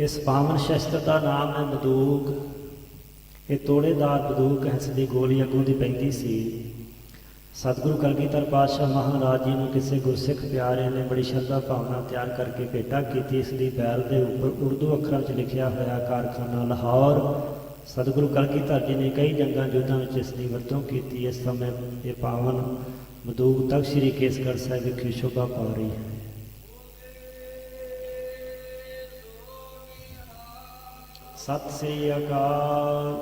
ਇਸ ਪਾਵਨ ਸ਼ਸਤਰ ਦਾ ਨਾਮ ਹੈ ਬੰਦੂਕ। ਇਹ ਤੋੜੇਦਾਰ ਬੰਦੂਕ ਹੰਸ ਦੀ ਗੋਲੀ ਅੱਗੋਂ ਦੀ ਪੈਂਦੀ ਸੀ। ਸਤਿਗੁਰੂ ਕਲਗੀਧਰ ਪਾਤਸ਼ਾਹ ਮਹਾਰਾਜ ਜੀ ਨੂੰ ਕਿਸੇ ਗੁਰਸਿੱਖ ਪਿਆਰੇ ਨੇ ਬੜੀ ਸ਼ਰਧਾ ਭਾਵਨਾ ਤਿਆਰ ਕਰਕੇ ਭੇਟਾ ਕੀਤੀ। ਇਸ ਦੀ ਬੈਲ ਦੇ ਉੱਪਰ ਉਰਦੂ ਅੱਖਰਾਂ 'ਚ ਲਿਖਿਆ ਹੋਇਆ ਕਾਰਖਾਨਾ ਲਾਹੌਰ। ਸਤਿਗੁਰੂ ਕਲਗੀਧਰ ਜੀ ਨੇ ਕਈ ਜੰਗਾਂ ਯੁੱਧਾਂ ਵਿੱਚ ਇਸ ਦੀ ਵਰਤੋਂ ਕੀਤੀ। ਇਸ ਸਮੇਂ ਇਹ ਪਾਵਨ ਬੰਦੂਕ ਤਖਤ ਸ੍ਰੀ ਕੇਸਗੜ੍ਹ ਸਾਹਿਬ ਵਿਖੇ ਸ਼ੋਭਾ ਪਾ ਰਹੀ ਹੈ। ਸਤਿ ਸ੍ਰੀ ਅਕਾਲ।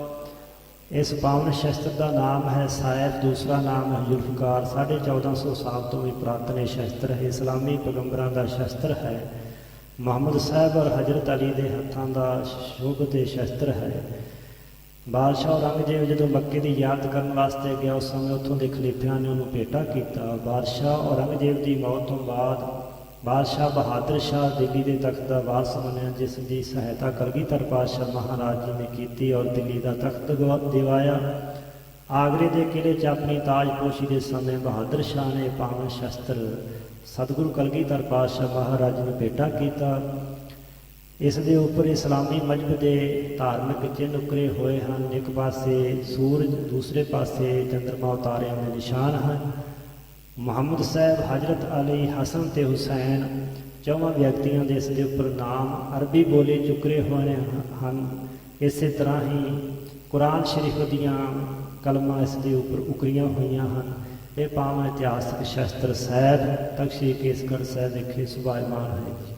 ਇਸ ਪਾਵਨ ਸ਼ਸਤਰ ਦਾ ਨਾਮ ਹੈ ਸਾਇਫ ਦੂਸਰਾ ਨਾਮ ਹੈ ਜ਼ੁਲਫਕਾਰ 1450 ਸਾਲ ਤੋਂ ਵੀ ਪੁਰਾਤਨ ਸ਼ਸਤਰ ਹੈ ਇਸਲਾਮੀ ਪੈਗੰਬਰਾਂ ਦਾ ਸ਼ਸਤਰ ਹੈ। ਮੁਹੰਮਦ ਸਾਹਿਬ ਔਰ ਹਜ਼ਰਤ ਅਲੀ ਦੇ ਹੱਥਾਂ ਦਾ ਸ਼ੁਭ ਤੇ ਸ਼ਸਤਰ ਹੈ। ਬਾਦਸ਼ਾਹ ਔਰੰਗਜ਼ੇਬ ਜਦੋਂ ਮੱਕੇ ਦੀ ਯਾਦ ਕਰਨ ਵਾਸਤੇ ਗਿਆ, ਉਸ ਸਮੇਂ ਉੱਥੋਂ ਦੇ ਖਲੀਫਿਆਂ ਨੇ ਉਹਨੂੰ ਭੇਟਾ ਕੀਤਾ। ਬਾਦਸ਼ਾਹ ਔਰੰਗਜ਼ੇਬ ਦੀ ਮੌਤ ਤੋਂ ਬਾਅਦ ਬਾਦਸ਼ਾਹ ਬਹਾਦਰ ਸ਼ਾਹ ਦਿੱਲੀ ਦੇ ਤਖਤ ਦਾ ਵਾਰਸ ਬਣਿਆ ਜਿਸ ਦੀ ਸਹਾਇਤਾ ਕਲਗੀਧਰ ਪਾਤਸ਼ਾਹ ਮਹਾਰਾਜ ਜੀ ਨੇ ਕੀਤੀ ਔਰ ਦਿੱਲੀ ਦਾ ਤਖਤ ਦਿਵਾਇਆ। ਆਗਰੇ ਦੇ ਕਿਲੇ 'ਚ ਆਪਣੀ ਤਾਜਪੋਸ਼ੀ ਦੇ ਸਮੇਂ ਬਹਾਦਰ ਸ਼ਾਹ ਨੇ ਪਾਵਨ ਸ਼ਸਤਰ ਸਤਿਗੁਰੂ ਕਲਗੀਧਰ ਪਾਤਸ਼ਾਹ ਮਹਾਰਾਜ ਜੀ ਨੂੰ ਭੇਟਾ ਕੀਤਾ। ਇਸ ਦੇ ਉੱਪਰ ਇਸਲਾਮੀ ਮਜਬ ਦੇ ਧਾਰਮਿਕ ਚਿੰਨ੍ਹ ਉਕਰੇ ਹੋਏ ਹਨ। ਇੱਕ ਪਾਸੇ ਸੂਰਜ, ਦੂਸਰੇ ਪਾਸੇ ਚੰਦਰਮਾ ਉਤਾਰਿਆਂ ਦੇ ਨਿਸ਼ਾਨ ਹਨ। ਮੁਹੰਮਦ ਸਾਹਿਬ ਹਜ਼ਰਤ ਅਲੀ ਹਸਨ ਤੇ ਹੁਸੈਨ ਚੌਵਾਂ ਵਿਅਕਤੀਆਂ ਦੇ ਇਸ ਦੇ ਉੱਪਰ ਨਾਮ ਅਰਬੀ ਬੋਲੇ ਚੁਕਰੇ ਹੋਏ ਹਨ। ਇਸੇ ਤਰ੍ਹਾਂ ਹੀ ਕੁਰਾਨ ਸ਼ਰੀਫ ਦੀਆਂ ਕਲਮਾਂ ਇਸ ਦੇ ਉੱਪਰ ਉਕਰੀਆਂ ਹੋਈਆਂ ਹਨ। ਇਹ ਪਾਵਨ ਇਤਿਹਾਸਕ ਸ਼ਸਤਰ ਸਾਹਿਬ ਤਖਸ਼ੀ ਕੇਸਗੜ੍ਹ ਸਾਹਿਬ ਵਿਖੇ ਸੁਭਾਇਮਾਨ ਹੈ ਜੀ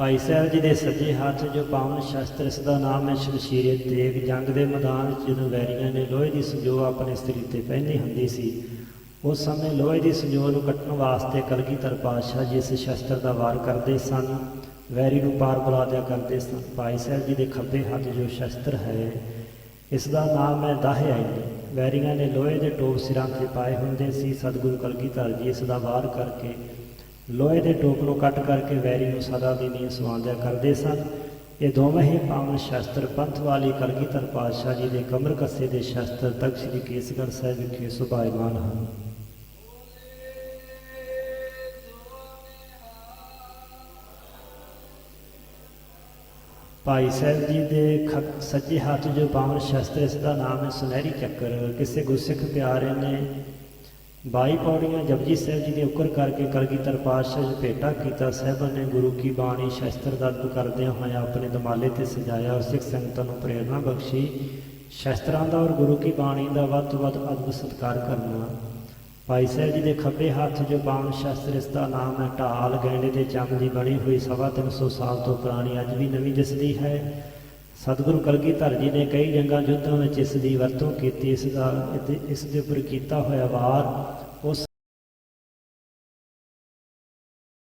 ਭਾਈ ਸਾਹਿਬ ਜੀ ਦੇ ਸੱਜੇ ਹੱਥ ਜੋ ਪਾਵਨ ਸ਼ਸਤਰ ਇਸ ਦਾ ਨਾਮ ਹੈ ਸ਼ਮਸ਼ੀਰੇ ਤੇਗ ਜੰਗ ਦੇ ਮੈਦਾਨ ਵਿੱਚ ਜਦੋਂ ਵੈਰੀਆਂ ਨੇ ਲੋਹੇ ਦੀ ਸੰਜੋ ਆਪਣੇ ਸਰੀਰ ਤੇ ਪਹਿਨੀ ਹੁੰਦੀ ਸੀ, ਉਸ ਸਮੇਂ ਲੋਹੇ ਦੀ ਸੰਜੋ ਨੂੰ ਕੱਟਣ ਵਾਸਤੇ ਕਲਗੀਧਰ ਪਾਤਸ਼ਾਹ ਜੀ ਇਸ ਸ਼ਸਤਰ ਦਾ ਵਾਰ ਕਰਦੇ ਸਨ, ਵੈਰੀ ਨੂੰ ਪਾਰ ਬੁਲਾ ਦਿਆ ਕਰਦੇ ਸਨ। ਭਾਈ ਸਾਹਿਬ ਜੀ ਦੇ ਖੱਬੇ ਹੱਥ ਜੋ ਸ਼ਸਤਰ ਹੈ, ਇਸ ਦਾ ਨਾਮ ਹੈ ਦਾਹਿਆ ਵੈਰੀਆਂ ਨੇ ਲੋਹੇ ਦੇ ਟੋਪ ਸਿਰਾਂ ਤੇ ਪਾਏ ਹੁੰਦੇ ਸੀ। ਸਤਿਗੁਰੂ ਕਲਗੀਧਰ ਜੀ ਇਸ ਦਾ ਵਾਰ ਕਰਕੇ ਲੋਹੇ ਦੇ ਟੋਕ ਨੂੰ ਕੱਟ ਕਰਕੇ ਵੈਰੀ ਨੂੰ ਸਦਾ ਦੀ ਨੀਂਦ ਸਵਾਉਂਦਿਆ ਕਰਦੇ ਸਨ। ਇਹ ਦੋਵੇਂ ਹੀ ਪਾਵਨ ਸ਼ਾਸਤਰ ਪੰਥ ਵਾਲੀ ਕਲਗੀਧਰ ਪਾਤਸ਼ਾਹ ਜੀ ਦੇ ਕਮਰ ਕੱਸੇ ਦੇ ਸ਼ਾਸਤਰ ਤਖਤ ਸ੍ਰੀ ਕੇਸਗੜ੍ਹ ਸਾਹਿਬ ਵਿਖੇ ਸੁਭਾਇਮਾਨ ਹਨ। ਭਾਈ ਸਾਹਿਬ ਜੀ ਦੇ ਸੱਜੇ ਹੱਥ ਜੋ ਪਾਵਨ ਸ਼ਾਸਤਰ ਇਸ ਦਾ ਨਾਮ ਹੈ ਸੁਨਹਿਰੀ ਚੱਕਰ। ਕਿਸੇ ਗੁਰਸਿੱਖ ਪਿਆਰੇ ਨੇ ਬਾਈ ਪੌੜੀਆਂ ਜਪਜੀ ਸਾਹਿਬ ਜੀ ਦੇ ਉੱਕਰ ਕਰਕੇ ਕਲਗੀਧਰ ਪਾਤਸ਼ਾਹ ਜੀ ਭੇਟਾ ਕੀਤਾ ਸਾਹਿਬਾਂ ਨੇ ਗੁਰੂ ਕੀ ਬਾਣੀ ਸ਼ਸਤਰ ਦਰਦ ਕਰਦਿਆਂ ਹੋਇਆ ਆਪਣੇ ਦਮਾਲੇ ਤੇ ਸਜਾਇਆ ਔਰ ਸਿੱਖ ਸੰਗਤਾਂ ਨੂੰ ਪ੍ਰੇਰਣਾ ਬਖਸ਼ੀ ਸ਼ਸਤਰਾਂ ਦਾ ਔਰ ਗੁਰੂ ਕੀ ਬਾਣੀ ਦਾ ਵੱਧ ਤੋਂ ਵੱਧ ਅਦਬ ਸਤਿਕਾਰ ਕਰਨਾ ਭਾਈ ਸਾਹਿਬ ਜੀ ਦੇ ਖੱਬੇ ਹੱਥ ਜੋ ਪਾਵਨ ਸ਼ਸਤਰ, ਇਸ ਦਾ ਨਾਮ ਹੈ ਢਾਲ ਗੈਂਡੇ ਦੇ ਚੰਮ ਦੀ ਬਣੀ ਹੋਈ ਸਵਾ ਤਿੰਨ ਸੌ ਸਾਲ ਤੋਂ ਪੁਰਾਣੀ, ਅੱਜ ਵੀ ਨਵੀਂ ਦਿਸਦੀ ਹੈ। ਸਤਿਗੁਰੂ ਕਲਗੀਧਰ ਜੀ ਨੇ ਕਈ ਜੰਗਾਂ ਯੁੱਧਾਂ ਵਿੱਚ ਇਸ ਦੀ ਵਰਤੋਂ ਕੀਤੀ, ਇਸ ਦਾ ਇਸ ਦੇ ਉੱਪਰ ਕੀਤਾ ਹੋਇਆ ਵਾਰ